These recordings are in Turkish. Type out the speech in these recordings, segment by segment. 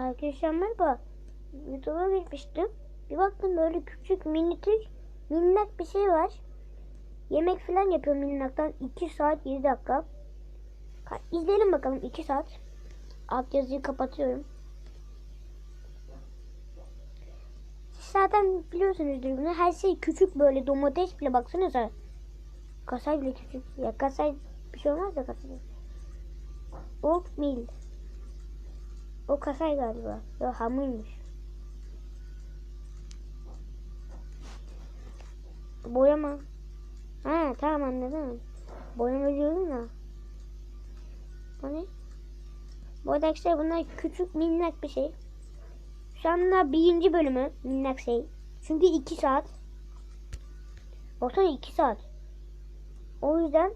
Arkadaşlar merhaba. YouTube'a gitmiştim. Bir baktım böyle küçük minicik minnak bir şey var. Yemek falan yapıyor minnaktan 2 saat 7 dakika. İzleyelim bakalım 2 saat. Alt yazıyı kapatıyorum. Siz zaten biliyorsunuzdur bunu. Her şey küçük böyle domates bile baksanıza. Kasay bile küçük. Ya kasay bir şey olmaz da kasay. Oatmeal. O kasay galiba. Yok hamurmuş. Boyama. Ha tamam anladım. Boyama diyordum da. Bu ne? Bu arada arkadaşlar bunlar küçük minnak bir şey. Şu anda birinci bölümü minnak şey. Çünkü iki saat. Baksana iki saat. O yüzden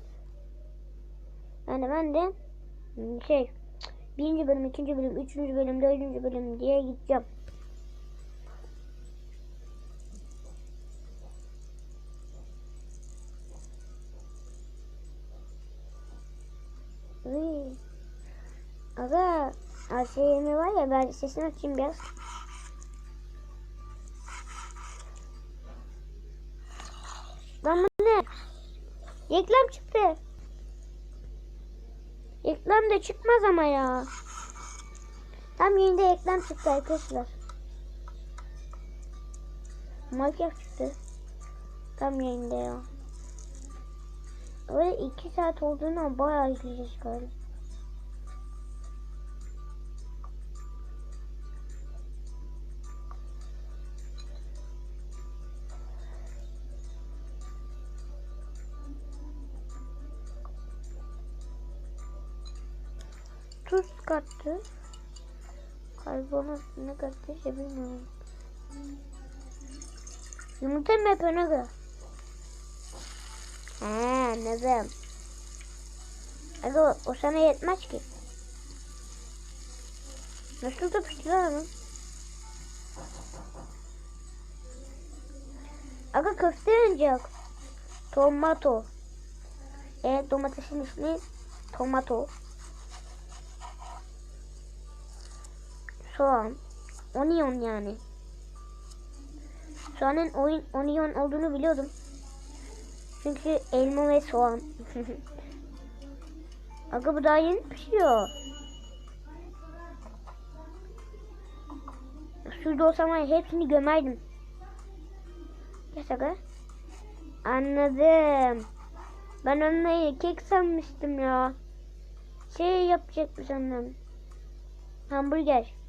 yani ben de hmm, şey birinci bölüm, ikinci bölüm, üçüncü bölüm, dördüncü bölüm diye gideceğim. Aga ASM var ya ben sesini açayım biraz. Lan bu ne? Reklam çıktı. Reklam da çıkmaz ama ya. Tam yerinde reklam çıktı arkadaşlar. Minecraft çıktı. Tam yerinde ya. Öyle iki saat olduğunu bayağı izleyeceğiz galiba. Tuz kattı. Karbonat ne kattıysa bilmiyorum. Yumurta mı ne kadar? He anladım. Aga o, o sana yetmez ki. Nasıl piştiler onu? Aga köfte yanacak. Tomato. Evet domatesin ismi tomato. Soğan. Onion yani. Soğanın oyun onion olduğunu biliyordum. Çünkü elma ve soğan. Aga bu daha yeni pişiyor. Şurada olsam hepsini gömerdim. Yes aga. Anladım. Ben onları kek sanmıştım ya. Şey yapacakmış annem. Hamburger.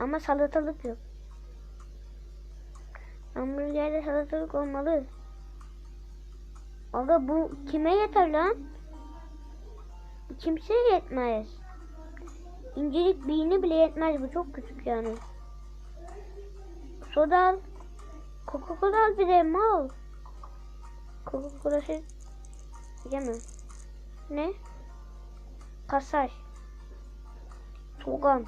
Ama salatalık yok. Hamburgerde salatalık olmalı. Aga bu kime yeter lan? Kimseye yetmez. İncelik birine bile yetmez. Bu çok küçük yani. Soda al. Coca-Cola al bir de mal. Coca-Cola şey... Yemem. Ne? Kasaj. Soğan.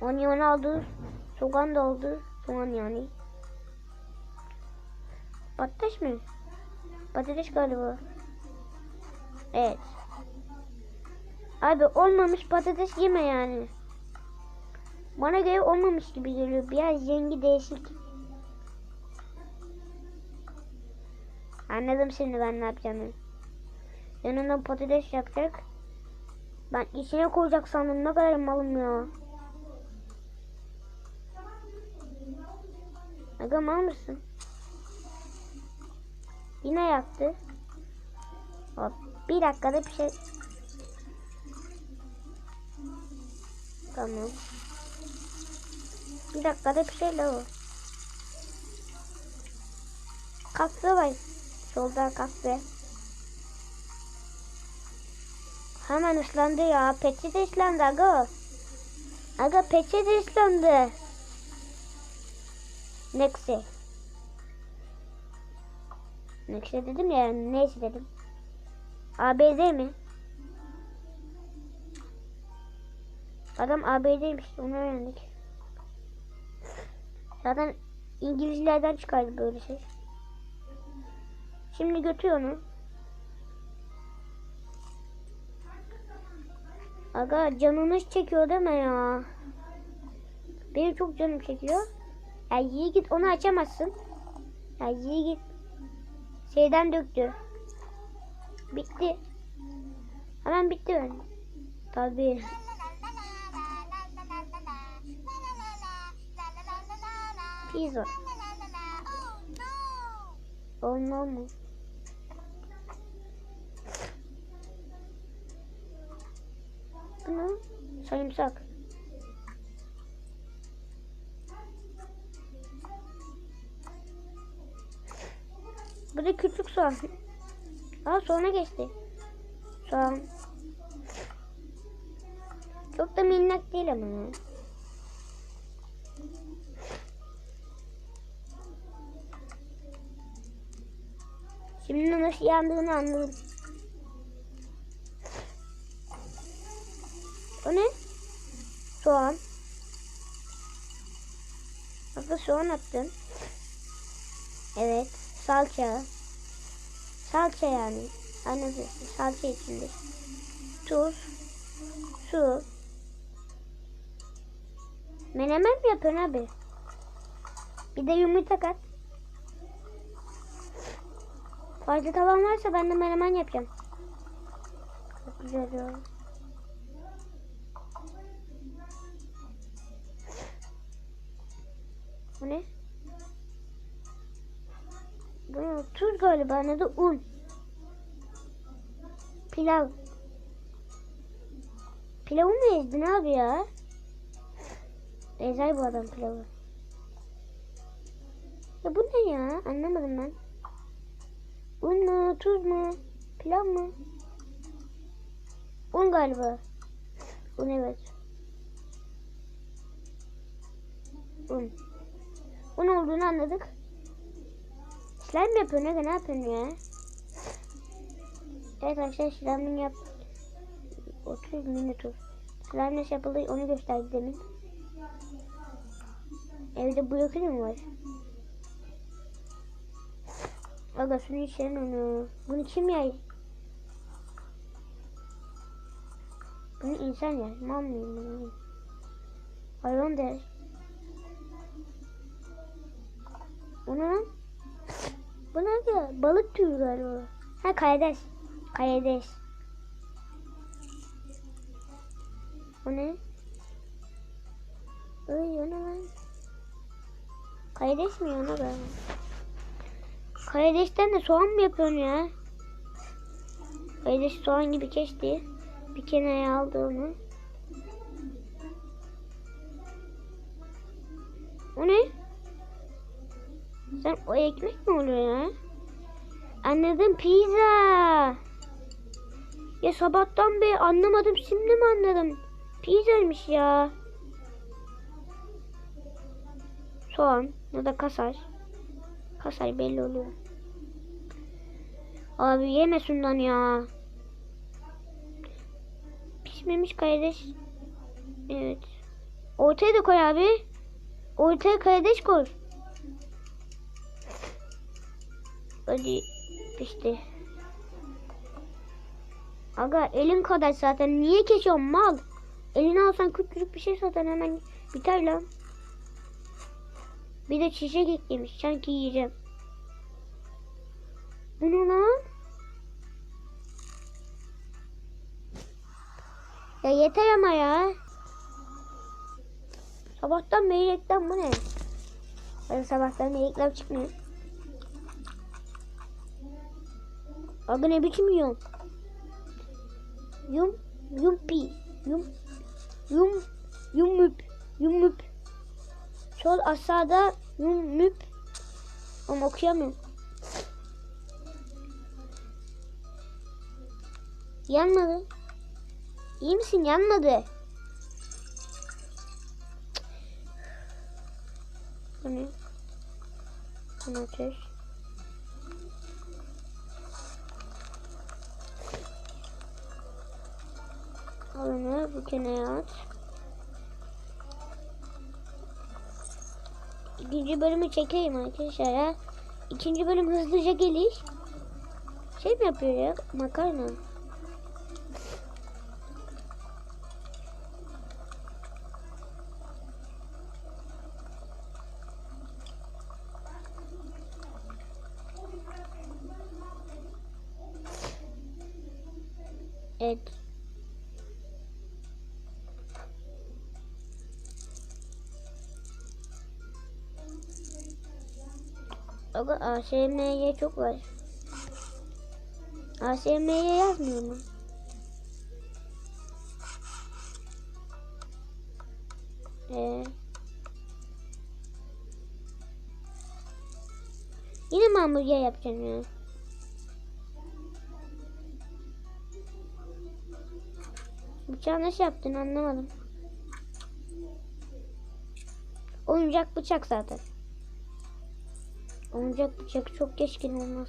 Onion aldı. Soğan da aldı. Soğan yani. Patates mi? Patates galiba. Evet. Abi olmamış patates yeme yani. Bana göre olmamış gibi geliyor. Biraz rengi değişik. Anladım şimdi ben ne yapacağımı. Yanına patates yapacak. Ben içine koyacak sandım. Ne kadar malım ya. Aga mal mısın? Yine yaptı. Hop. Bir dakikada bir şey. Tamam. Bir dakikada bir şey la o. Kahve var. Solda kahve. Hemen ıslandı ya. Peçe de ıslandı aga. Aga peçe de ıslandı. Neyse. Neyse dedim ya neyse dedim. ABD mi? Adam ABD'ymiş onu öğrendik. Zaten İngilizlerden çıkardı böyle şey. Şimdi götür onu. Aga canınız çekiyor deme ya. Benim çok canım çekiyor. Ya iyi git onu açamazsın. Ya iyi git. Şeyden döktü. Bitti. Hemen bitti ben. Tabii. Pizza. Olmaz mı? Bu ne? Sarımsak. Bu da küçük soğan. Aa sonra geçti. Soğan. Çok da minnak değil ama. Şimdi nasıl yandığını anladım. O ne? Soğan. Bakın soğan attım. Evet. Salça. Salça yani. Anne salça içinde. Tuz. Su. Menemen mi yapıyorsun abi? Bir de yumurta kat. Fazla tavan varsa ben de menemen yapacağım. Çok güzel ya. Bu ne? Bu ne? Tuz galiba ne de un. Pilav. Pilavı mı ezdin abi ya? Ezer bu adam pilavı. Ya bu ne ya? Anlamadım ben. Un mu? Tuz mu? Pilav mı? Un galiba. Un evet. Un. Un olduğunu anladık. Slime mi yapıyorsun? Ne, ne yapıyorsun ya? Evet arkadaşlar slime'ını yap. 30 minutur. Slime nasıl yapılır onu gösterdi demin. Evde bu yakını mı var? Aga şunu içelim onu. Bunu kim yer? Bunu insan yer. Mal mıyım bunu? Hayvan der. Ne lan? Bu ne ya? Balık türü galiba. Ha kayades. Kayades. Bu ne? Ay o ne lan? Kayades mi ona galiba? Karidesten de soğan mı yapıyorsun ya? Karides soğan gibi kesti. Bir kenara aldı onu. O ne? Sen o ekmek mi oluyor ya? Anladım pizza. Ya sabahtan beri anlamadım şimdi mi anladım? Pizzaymış ya. Soğan ya da kasar. Kasar belli oluyor. Abi yeme şundan ya. Pişmemiş kardeş. Evet. Ortaya da koy abi. Ortaya kardeş koy. Hadi pişti. Aga elin kadar zaten. Niye kesiyorsun mal? Elini alsan küçücük bir şey zaten hemen biter lan. Bir de çiçek eklemiş. Sanki yiyeceğim. Bu ne lan? Ya yeter ama ya. Sabahtan beri reklam bu ne? Ben sabahtan reklam çıkmıyor. Abi ne biçim yiyorsun? Yum, yumpi, yum, yum, yumup, yumup. Sol aşağıda yumup. Ama okuyamıyorum. Yanmadı. İyi misin? Yanmadı. Bu ne? Domates. Al Alını bu kenara at. İkinci bölümü çekeyim arkadaşlar ya. İkinci bölüm hızlıca geliş. Şey mi yapıyor ya? Makarna. Evet. Aga ASM'ye çok var. ASM'ye yazmıyor mu? Ee, yine mi hamburger yapacaksın ya? Bıçağı nasıl yaptın anlamadım. Oyuncak bıçak zaten. Oyuncak bıçak çok geçkin olmaz.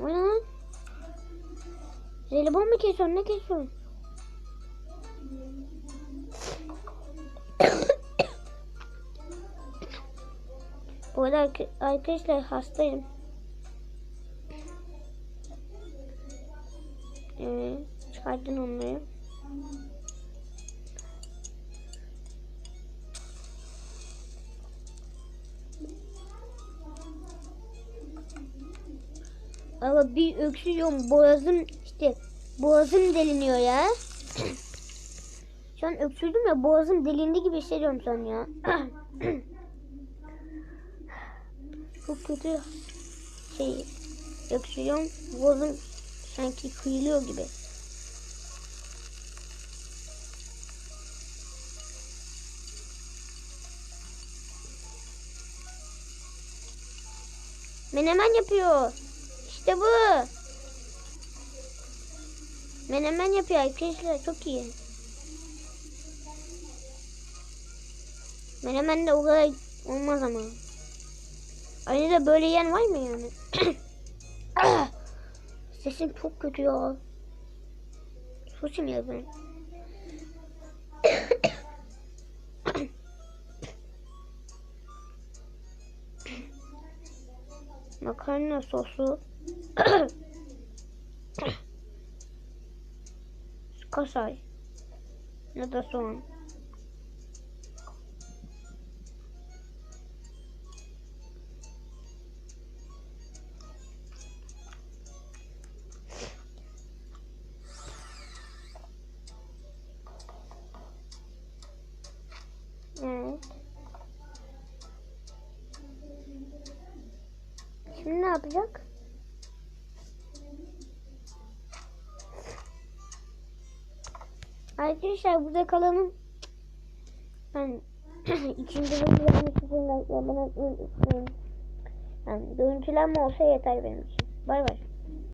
O ne lan? Jelibon mu kesiyorsun? Ne kesiyorsun? Bu arada ark- arkadaşlar hastayım. Evet, çıkardın onları. Ama bir öksürüyorum boğazım işte boğazım deliniyor ya. Şu an öksürdüm ya boğazım delindi gibi hissediyorum şu an ya. Çok kötü şey öksürüyorum boğazım sanki kıyılıyor gibi. Menemen yapıyor. İşte bu. Menemen yapıyor arkadaşlar. Çok iyi. Menemen de o kadar olmaz ama. Aynı da böyle yiyen var mı yani? Sesim çok kötü ya. Susayım ya ben. Makarna sosu. Kasay. Ya da soğan. Yapacak? Arkadaşlar burada kalalım. Ben ikinci bölümü vermek için like olmayı unutmayın. Yani görüntülenme olsa yeter benim için. Bay bay.